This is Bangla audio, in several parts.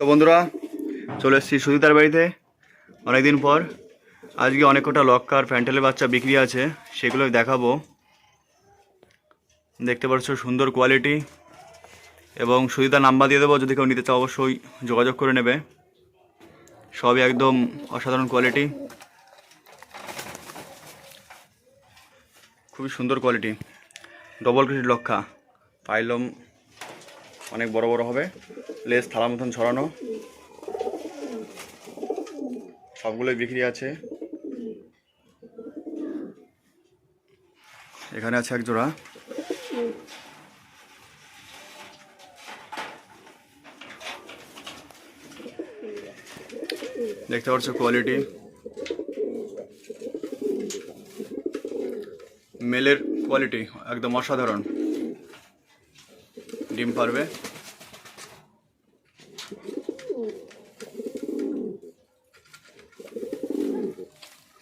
তো বন্ধুরা, চলে এসেছি সুজিতার বাড়িতে। অনেকদিন পর, আজকে অনেক কটা লক্কার, প্যান্টেলের বাচ্চা বিক্রি আছে, সেগুলো দেখাবো। দেখতে পাচ্ছ সুন্দর কোয়ালিটি এবং সুজিতার নাম্বার দিয়ে দেবো, যদি কেউ নিতে চাও অবশ্যই যোগাযোগ করে নেবে। সবই একদম অসাধারণ কোয়ালিটি খুবই সুন্দর কোয়ালিটি ডবল ক্রিট লক্ষা পাইলম অনেক বড় বড় হবে। লেস থালা মতন ছড়ানো। সবগুলোই বিক্রি আছে। এখানে আছে এক জোড়া। দেখতে পাচ্ছ কোয়ালিটি মেলের কোয়ালিটি একদম অসাধারণ। ডিম পারবে।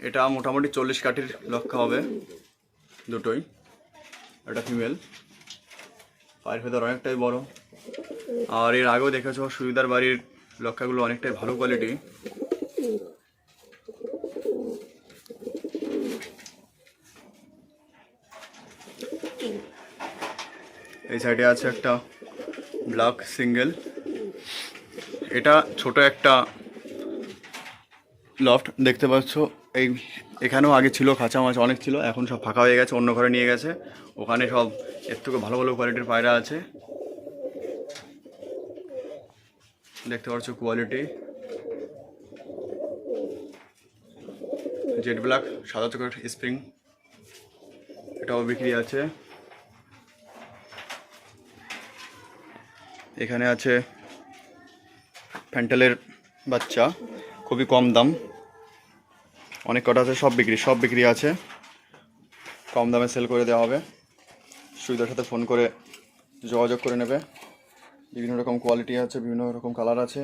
এটা মোটামুটি চল্লিশ কাঠির লক্ষ্য হবে দুটোই। এটা ফিমেল। পায়ের ভেতর অনেকটাই বড়। আর এর আগেও দেখেছ সুবিধার বাড়ির লক্ষাগুলো অনেকটাই ভালো কোয়ালিটি এই সাইডে আছে একটা ব্ল্যাক সিঙ্গেল এটা ছোট একটা লফট দেখতে পাচ্ছ? এই এখানেও আগে ছিল, খাঁচা মাছ অনেক ছিল, এখন সব ফাঁকা হয়ে গেছে, অন্য ঘরে নিয়ে গেছে। ওখানে সব এর থেকে ভালো ভালো কোয়ালিটির পায়রা আছে। দেখতে পাচ্ছ কোয়ালিটি জেড ব্ল্যাক সাদা চকলেট স্প্রিং এটাও বিক্রি আছে। এখানে আছে ফ্যান্টেলের বাচ্চা, খুবই কম দাম। অনেক কটা আছে, সব বিক্রি সব বিক্রি আছে। কম দামে সেল করে দেওয়া হবে। সুবিধার সাথে ফোন করে যোগাযোগ করে নেবে। বিভিন্ন রকম কোয়ালিটি আছে, বিভিন্ন রকম কালার আছে।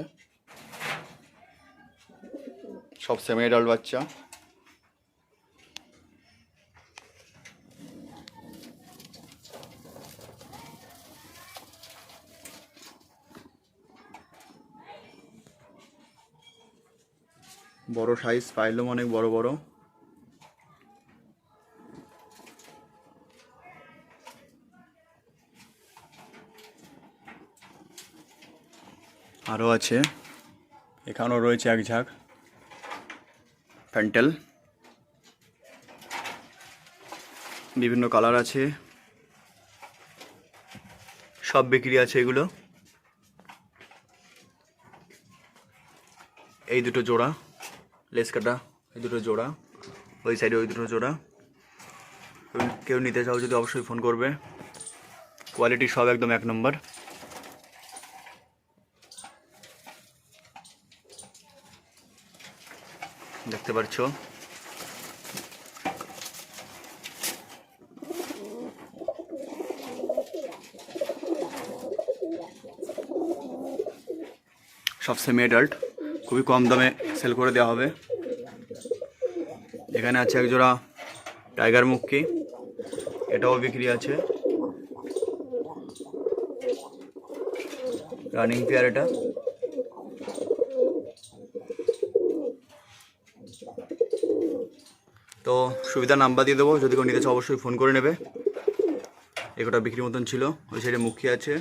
সব সেমি অ্যাডাল্ট বাচ্চা। বড় সাইজ পাইলম অনেক বড় বড়। আরও আছে। এখানেও রয়েছে এক ঝাঁক। প্যান্টেল। বিভিন্ন কালার আছে। সব বিক্রি আছে এগুলো। এই দুটো জোড়া। লেস কাটা, এই দুটো জোড়া, ওই সাইডে ওই দুটো জোড়া। কেউ- নিতে চাও যদি অবশ্যই ফোন করবে। কোয়ালিটি সব একদম এক নম্বর দেখতে পাচ্ছ সব সেমি অ্যাডাল্ট খুবই কম দামে সেল করে দেওয়া হবে। এখানে আছে এক জোড়া টাইগার মুক্কি। এটাও বিক্রি আছে। রানিং পেয়ার এটা। তো সুবিধা নাম্বার দিয়ে দেবো। যদি কেউ নিতে চাও অবশ্যই ফোন করে নেবে। এগুলো বিক্রির মতন ছিল। ওই সাইডে মুখী আছে।